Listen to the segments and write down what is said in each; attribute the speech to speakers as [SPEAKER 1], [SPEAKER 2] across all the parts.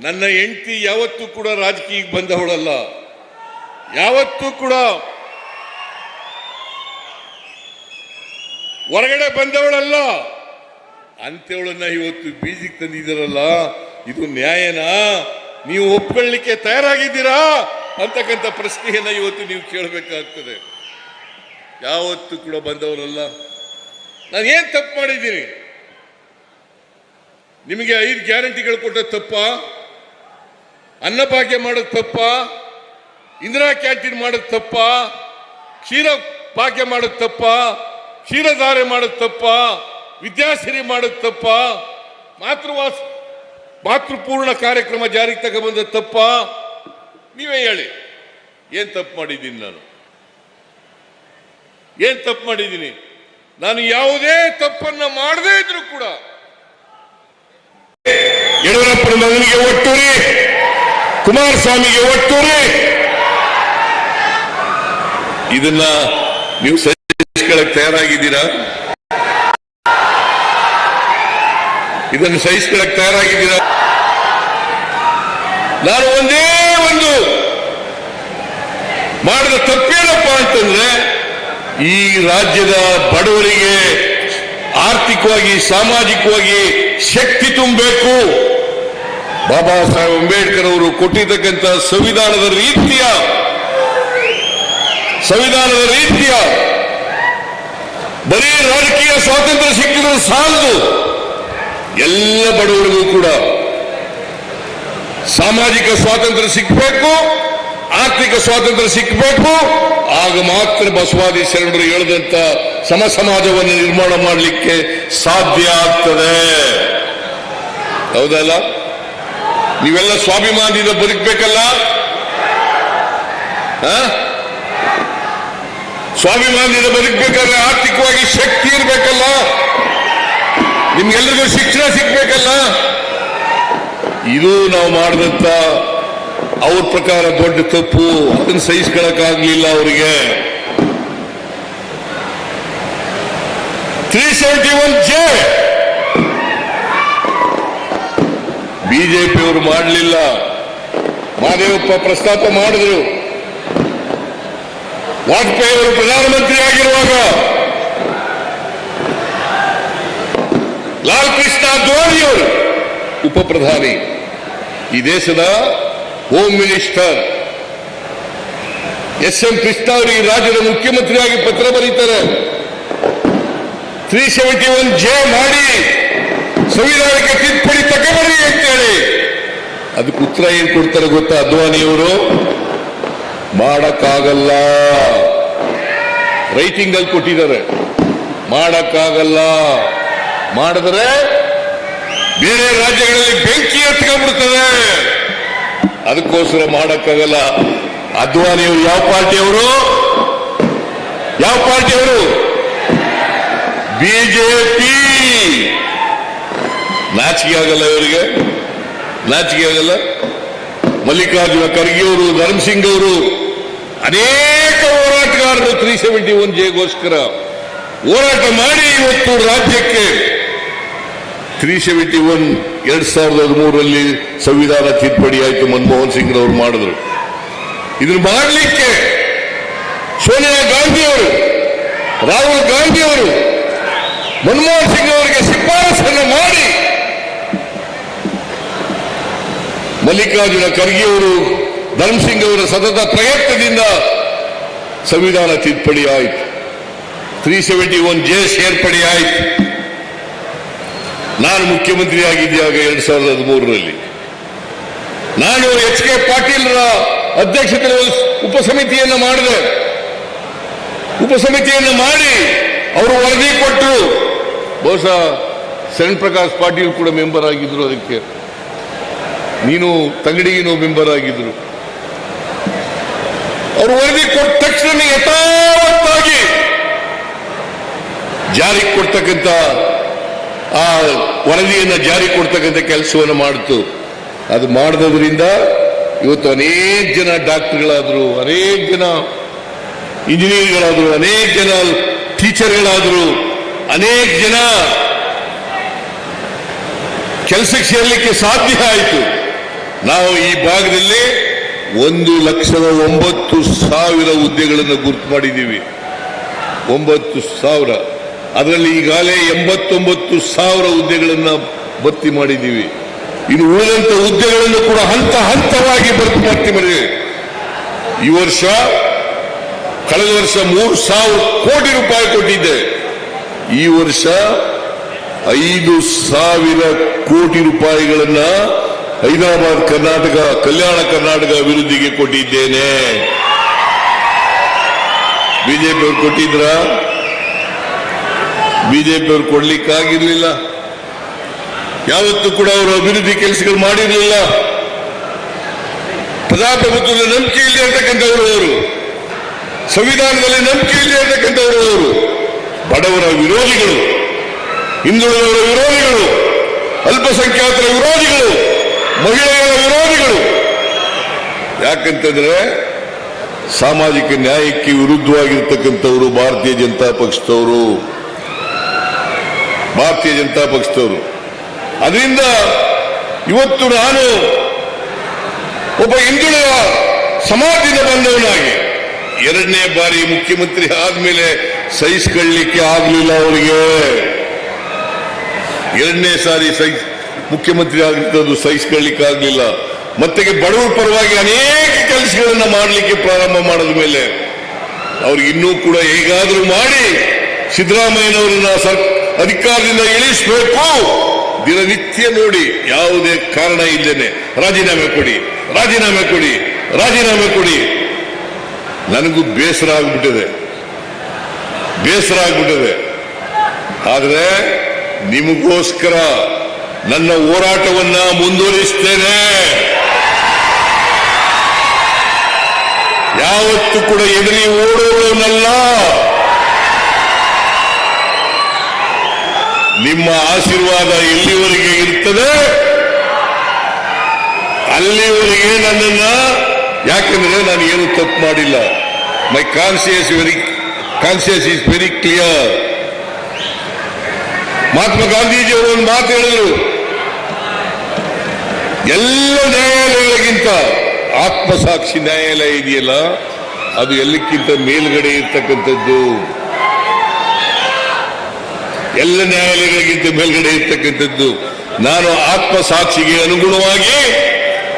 [SPEAKER 1] ನನ್ನ ಹೆಂಡತಿ ಯಾವತ್ತೂ ಕೂಡ ರಾಜಕೀಯಕ್ಕೆ ಬಂದವಳಲ್ಲ ಯಾವತ್ತೂ ಕೂಡ ಹೊರಗಡೆ ಬಂದವಳಲ್ಲ. ಅಂತೇವಳನ್ನ ಇವತ್ತು ಬೀಜಿಗೆ ತಂದಿದ್ದೀರಲ್ಲ, ಇದು ನ್ಯಾಯನಾ? ನೀವು ಒಪ್ಕೊಳ್ಳಿಕ್ಕೆ ತಯಾರಾಗಿದ್ದೀರಾ? ಅಂತಕ್ಕಂಥ ಪ್ರಶ್ನೆಯನ್ನ ಇವತ್ತು ನೀವು ಕೇಳಬೇಕಾಗ್ತದೆ. ಯಾವತ್ತೂ ಕೂಡ ಬಂದವರಲ್ಲ. ನಾನು ಏನ್ ತಪ್ಪು ಮಾಡಿದ್ದೀನಿ? ನಿಮಗೆ ಐದು ಗ್ಯಾರಂಟಿಗಳು ಕೊಟ್ಟ ತಪ್ಪ, ಅನ್ನಭಾಗ್ಯ ಮಾಡೋದು ತಪ್ಪ, ಇಂದಿರಾ ಕ್ಯಾಂಟೀನ್ ಮಾಡೋದು ತಪ್ಪ, ಕ್ಷೀರ ಭಾಗ್ಯ ಮಾಡೋದು ತಪ್ಪ, ಕ್ಷೀರಧಾರೆ ಮಾಡೋದು ತಪ್ಪ, ವಿದ್ಯಾಸಿರಿ ಮಾಡೋದು ತಪ್ಪ, ಮಾತೃವಾಸ, ಮಾತೃಪೂರ್ಣ ಕಾರ್ಯಕ್ರಮ ಜಾರಿಗೆ ತಗೊಬಂದ ತಪ್ಪ. ನೀವೇ ಹೇಳಿ, ಏನು ತಪ್ಪು ಮಾಡಿದ್ದೀನಿ ನಾನು? ಏನು ತಪ್ಪು ಮಾಡಿದ್ದೀನಿ? ನಾನು ಯಾವುದೇ ತಪ್ಪನ್ನ ಮಾಡದೇ ಇದ್ರು ಕೂಡ ಯಡಿಯೂರಪ್ಪನ ಮಗನಿಗೆ ರೀ. ಕುಮಾರಸ್ವಾಮಿಗೆ ಒಟ್ಟೂರಿ ಇದನ್ನ ನೀವು ಸಹಿಸ್ಕೊಳ್ಳಕ್ ತಯಾರಾಗಿದ್ದೀರಾ? ಇದನ್ನು ಸಹಿಸ್ಕೊಳ್ಳಕ್ ತಯಾರಾಗಿದ್ದೀರಾ? ನಾನು ಒಂದೇ ಒಂದು ಮಾಡಿದ ತಪ್ಪೇನಪ್ಪ ಅಂತಂದ್ರೆ, ಈ ರಾಜ್ಯದ ಬಡವರಿಗೆ ಆರ್ಥಿಕವಾಗಿ, ಸಾಮಾಜಿಕವಾಗಿ ಶಕ್ತಿ ತುಂಬಬೇಕು. ಬಾಬಾ ಸಾಹೇಬ್ ಅಂಬೇಡ್ಕರ್ ಅವರು ಕೊಟ್ಟಿರ್ತಕ್ಕಂಥ ಸಂವಿಧಾನದ ರೀತಿಯ ಸಂವಿಧಾನದ ರೀತಿಯ ಬರೀ ರಾಜಕೀಯ ಸ್ವಾತಂತ್ರ್ಯ ಸಿಕ್ಕಿದ್ರೆ ಸಾಲದು. ಎಲ್ಲ ಬಡವರಿಗೂ ಕೂಡ ಸಾಮಾಜಿಕ ಸ್ವಾತಂತ್ರ್ಯ ಸಿಕ್ಕಬೇಕು ಆರ್ಥಿಕ ಸ್ವಾತಂತ್ರ್ಯ ಸಿಕ್ಕಬೇಕು ಆಗ ಮಾತ್ರ ಬಸವಾದಿ ಶರಣರು ಹೇಳಿದಂತ ಸಮ ಸಮಾಜವನ್ನು ನಿರ್ಮಾಣ ಮಾಡಲಿಕ್ಕೆ ಸಾಧ್ಯ ಆಗ್ತದೆ. ಹೌದಲ್ಲ? ನೀವೆಲ್ಲ ಸ್ವಾಭಿಮಾನದಿಂದ ಬದುಕಬೇಕಲ್ಲ? ಸ್ವಾಭಿಮಾನದಿಂದ ಬದುಕಬೇಕಾದ್ರೆ ಆರ್ಥಿಕವಾಗಿ ಶಕ್ತಿ ಇರಬೇಕಲ್ಲ? ನಿಮ್ಗೆಲ್ಲರಿಗೂ ಶಿಕ್ಷಣ ಸಿಗ್ಬೇಕಲ್ಲ? ಇದು ನಾವು ಮಾಡಿದಂತ ಅವ್ರ ಪ್ರಕಾರ ದೊಡ್ಡ ತಪ್ಪು. ಅದನ್ನು ಸಹಿಸ್ಕೊಳಕ್ಕಾಗ್ಲಿಲ್ಲ ಅವರಿಗೆ. ತ್ರೀ ಸೆವೆಂಟಿ ಒನ್ ಜೆ ಬಿಜೆಪಿಯವರು ಮಾಡಲಿಲ್ಲ. ಮಾದೇವಪ್ಪ ಪ್ರಸ್ತಾಪ ಮಾಡಿದ್ರು. ವಾಜಪೇಯಿ ಅವರು ಪ್ರಧಾನಮಂತ್ರಿ ಆಗಿರುವಾಗ ಲಾಲ್ ಕೃಷ್ಣ ಅದ್ವಾನಿಯವರು ಉಪ ಪ್ರಧಾನಿ ಈ ದೇಶದ home minister. S M Krishna ಅವರು ಈ ರಾಜ್ಯದ ಮುಖ್ಯಮಂತ್ರಿಯಾಗಿ ಪತ್ರ ಬರೀತಾರೆ. ತ್ರೀ ಸೆವೆಂಟಿ ಒನ್ ಜೆ ಮಾಡಿ. ಸಂವಿಧಾನಕ್ಕೆ ತಿದ್ದುಪಡಿ ತಗೊಬರಿ ಅಂತೇಳಿ. ಅದಕ್ಕೆ ಉತ್ತರ ಏನ್ ಕೊಡ್ತಾರೆ ಗೊತ್ತಾ ಅದ್ವಾನಿಯವರು ಮಾಡಕ್ಕಾಗಲ್ಲ. ರೈಟಿಂಗ್ ಅಲ್ಲಿ ಕೊಟ್ಟಿದ್ದಾರೆ. ಮಾಡಕ್ಕಾಗಲ್ಲ. ಮಾಡಿದ್ರೆ ಬೇರೆ ರಾಜ್ಯಗಳಲ್ಲಿ ಬೆಂಕಿ ಎತ್ಕೊಂಡ್ಬಿಡ್ತದೆ. ಅದಕ್ಕೋಸ್ಕರ ಮಾಡಕ್ಕಾಗಲ್ಲ. ಅದ್ವಾನಿಯವರು ಯಾವ ಪಾರ್ಟಿಯವರು ಯಾವ ಪಾರ್ಟಿಯವರು ಬಿಜೆಪಿ. ನಾಚಿಕೆ ಆಗಲ್ಲ ಇವರಿಗೆ? ನಾಚಿಕೆ ಆಗಲ್ಲ ಮಲ್ಲಿಕಾರ್ಜುನ ಖರ್ಗೆ ಅವರು ಧರ್ಮಸಿಂಗ್ ಅವರು, ಅನೇಕ ಹೋರಾಟಗಾರರು ತ್ರೀ ಸೆವೆಂಟಿ ಒನ್ ಜೆಗೋಸ್ಕರ ಹೋರಾಟ ಮಾಡಿ ಇವತ್ತು ರಾಜ್ಯಕ್ಕೆ ತ್ರೀ ಸೆವೆಂಟಿ ಒನ್ ಎರಡ್ ಸಾವಿರದ ಹದಿಮೂರರಲ್ಲಿ ಸಂವಿಧಾನ ತಿದ್ದುಪಡಿ ಆಯಿತು ಮನಮೋಹನ್ ಸಿಂಗ್ ಅವರು ಮಾಡಿದ್ರು. ಇದನ್ನು ಮಾಡಲಿಕ್ಕೆ ಸೋನಿಯಾ ಗಾಂಧಿ ಅವರು, ರಾಹುಲ್ ಗಾಂಧಿ ಅವರು, ಮನಮೋಹನ್ ಸಿಂಗ್ ಅವರಿಗೆ ಶಿಫಾರಸನ್ನು ಮಾಡಿ ಮಲ್ಲಿಕಾರ್ಜುನ ಖರ್ಗೆ ಅವರು ಧರ್ಮಸಿಂಗ್ ಅವರ ಸತತ ಪ್ರಯತ್ನದಿಂದ ಸಂವಿಧಾನ ತಿದ್ದುಪಡಿ ಆಯಿತು. ತ್ರೀ ಸೆವೆಂಟಿ ಒನ್ ಜೆ ಸೇರ್ಪಡೆ ಆಯಿತು. ನಾನು ಮುಖ್ಯಮಂತ್ರಿ ಆಗಿದ್ದಾಗ ಎರಡ್ ಸಾವಿರದ ಹದಿಮೂರರಲ್ಲಿ. ನಾನು ಎಚ್ ಕೆ ಪಾಟೀಲ್ರ ಅಧ್ಯಕ್ಷತೆಯಲ್ಲಿ ಉಪಸಮಿತಿಯನ್ನು ಮಾಡಿದೆ. ಉಪಸಮಿತಿಯನ್ನು ಮಾಡಿ ಅವರು ವರದಿ ಕೊಟ್ಟರು. ಬಹುಶಃ ಶರಣ್ ಪ್ರಕಾಶ್ ಪಾಟೀಲ್ ಕೂಡ ಮೆಂಬರ್ ಆಗಿದ್ರು ಅದಕ್ಕೆ. ನೀನು ತಂಗಡಿಗಿನೂ ಮೆಂಬರ್ ಆಗಿದ್ರು ಅವರು ವರದಿ ಕೊಟ್ಟ ತಕ್ಷಣ ಯಥಾವತ್ತಾಗಿ ಜಾರಿ ಕೊಡ್ತಕ್ಕಂಥ ಆ ವರದಿಯನ್ನು ಜಾರಿ ಕೊಡ್ತಕ್ಕಂಥ ಕೆಲಸವನ್ನು ಮಾಡಿತು. ಅದು ಮಾಡಿದ್ರಿಂದ ಇವತ್ತು ಅನೇಕ ಜನ ಡಾಕ್ಟರ್ಗಳಾದ್ರು, ಅನೇಕ ಜನ ಇಂಜಿನಿಯರ್ಗಳಾದ್ರು, ಅನೇಕ ಜನ ಟೀಚರ್ಗಳಾದ್ರು, ಅನೇಕ ಜನ ಕೆಲಸಕ್ಕೆ ಸೇರಲಿಕ್ಕೆ ಸಾಧ್ಯ ಆಯಿತು. ನಾವು ಈ ಭಾಗದಲ್ಲಿ ಒಂದು ಲಕ್ಷದ ಒಂಬತ್ತು ಸಾವಿರ ಹುದ್ದೆಗಳನ್ನು ಗುರುತು ಮಾಡಿದ್ದೀವಿ. ಒಂಬತ್ತು ಸಾವಿರ. ಅದರಲ್ಲಿ ಈಗಾಗಲೇ ಎಂಬತ್ತೊಂಬತ್ತು ಸಾವಿರ ಹುದ್ದೆಗಳನ್ನು ಭರ್ತಿ ಮಾಡಿದ್ದೀವಿ. ಇನ್ನು ಉಳಿದಂತ ಹುದ್ದೆಗಳನ್ನು ಕೂಡ ಹಂತ ಹಂತವಾಗಿ ಭರ್ತಿ ಮಾಡ್ತೀವಿ ಮಾಡಿದ್ದೀವಿ ಈ ವರ್ಷ ಕಳೆದ ವರ್ಷ ಮೂರು ಸಾವಿರ ಕೋಟಿ ರೂಪಾಯಿ ಕೊಟ್ಟಿದ್ದೆ. ಈ ವರ್ಷ ಐದು ಸಾವಿರ ಕೋಟಿ ರೂಪಾಯಿಗಳನ್ನ ಹೈದರಾಬಾದ್ ಕರ್ನಾಟಕ, ಕಲ್ಯಾಣ ಕರ್ನಾಟಕ ಅಭಿವೃದ್ಧಿಗೆ ಕೊಟ್ಟಿದ್ದೇನೆ. ಬಿಜೆಪಿ ಅವ್ರು ಕೊಟ್ಟಿದ್ರ? ಬಿಜೆಪಿ ಅವ್ರು ಕೊಡ್ಲಿಕ್ಕಾಗಿರ್ಲಿಲ್ಲ. ಯಾವತ್ತೂ ಕೂಡ ಅವರು ಅಭಿವೃದ್ಧಿ ಕೆಲಸಗಳು ಮಾಡಿರಲಿಲ್ಲ. ಪ್ರಜಾಪ್ರಭುತ್ವದ ನಂಬಿಕೆ ಇಲ್ಲಿ ಇರ್ತಕ್ಕಂಥವ್ರು ಅವರು. ಸಂವಿಧಾನದಲ್ಲಿ ನಂಬಿಕೆ ಇಲ್ಲಿ ಇರ್ತಕ್ಕಂಥವ್ರು ಅವರು. ಬಡವರ ವಿರೋಧಿಗಳು, ಹಿಂದುಳಿದವರ ವಿರೋಧಿಗಳು, ಅಲ್ಪಸಂಖ್ಯಾತರ ವಿರೋಧಿಗಳು. ಮಹಿಳೆಯರ ವಿರೋಧಿಗಳು. ಯಾಕಂತಂದ್ರೆ ಸಾಮಾಜಿಕ ನ್ಯಾಯಕ್ಕೆ ವಿರುದ್ಧವಾಗಿರ್ತಕ್ಕಂಥವರು ಭಾರತೀಯ ಜನತಾ ಪಕ್ಷದವರು. ಭಾರತೀಯ ಜನತಾ ಪಕ್ಷದವರು. ಅದರಿಂದ ಇವತ್ತು ನಾನು ಒಬ್ಬ ಹಿಂದುಳಿದ ಸಮಾಜದಿಂದ ಬಂದವನಾಗಿ ಎರಡನೇ ಬಾರಿ ಮುಖ್ಯಮಂತ್ರಿ ಆದ್ಮೇಲೆ ಸಹಿಸ್ಕೊಳ್ಳಿಕ್ಕೆ ಆಗಲಿಲ್ಲ ಅವರಿಗೆ. ಎರಡನೇ ಸಾರಿ ಸಹಿ ಮುಖ್ಯಮಂತ್ರಿ ಆಗಿದ್ದು ಸಹಿಸ್ಕೊಳ್ಳಿಕ್ಕೆ ಆಗ್ಲಿಲ್ಲ ಮತ್ತೆ ಬಡವರ ಪರವಾಗಿ ಅನೇಕ ಕೆಲಸಗಳನ್ನು ಮಾಡಲಿಕ್ಕೆ ಪ್ರಾರಂಭ ಮಾಡಿದ ಮೇಲೆ ಅವ್ರಿಗೆ ಇನ್ನೂ ಕೂಡ ಹೇಗಾದರೂ ಮಾಡಿ ಸಿದ್ದರಾಮಯ್ಯನವರನ್ನ ಸರ್ ಅಧಿಕಾರದಿಂದ ಇಳಿಸಬೇಕು. ದಿನನಿತ್ಯ ನೋಡಿ ಯಾವುದೇ ಕಾರಣ ಇದ್ದೇನೆ ರಾಜೀನಾಮೆ ಕೊಡಿ ರಾಜೀನಾಮೆ ಕೊಡಿ ರಾಜೀನಾಮೆ ಕೊಡಿ. ನನಗೂ ಬೇಸರ ಆಗ್ಬಿಟ್ಟಿದೆ. ಬೇಸರ ಆಗ್ಬಿಟ್ಟಿದೆ. ಆದರೆ ನಿಮಗೋಸ್ಕರ ನನ್ನ ಹೋರಾಟವನ್ನ ಮುಂದುವರಿಸ್ತೇನೆ. ಯಾವತ್ತೂ ಕೂಡ ಎದುರಿ ಓಡುವವನಲ್ಲ ನಿಮ್ಮ ಆಶೀರ್ವಾದ ಎಲ್ಲಿವರೆಗೆ ಇರ್ತದೆ? ಅಲ್ಲಿವರೆಗೆ ನನ್ನನ್ನ. ಯಾಕೆಂದ್ರೆ ನಾನು ಏನು ತಪ್ಪು ಮಾಡಿಲ್ಲ. My conscious very conscious is very clear Mahatma Gandhiji ಅವರು ಒಂದು ಮಾತು ಹೇಳಿದ್ರು. ಎಲ್ಲ ನ್ಯಾಯಾಲಯಗಳಿಗಿಂತ ಆತ್ಮಸಾಕ್ಷಿ ನ್ಯಾಯಾಲಯ ಇದೆಯಲ್ಲ, ಅದು ಎಲ್ಲಕ್ಕಿಂತ ಮೇಲ್ಗಡೆ ಇರ್ತಕ್ಕಂಥದ್ದು? ಎಲ್ಲ ನ್ಯಾಯಾಲಯಗಳಿಗಿಂತ ಮೇಲ್ಗಡೆ ಇರ್ತಕ್ಕಂಥದ್ದು. ನಾನು ಆತ್ಮಸಾಕ್ಷಿಗೆ ಅನುಗುಣವಾಗಿ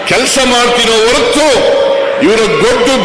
[SPEAKER 1] ಕೆಲಸ ಮಾಡ್ತಿರೋ ಹೊರತು ಇವರ ಗೊಡ್ಡು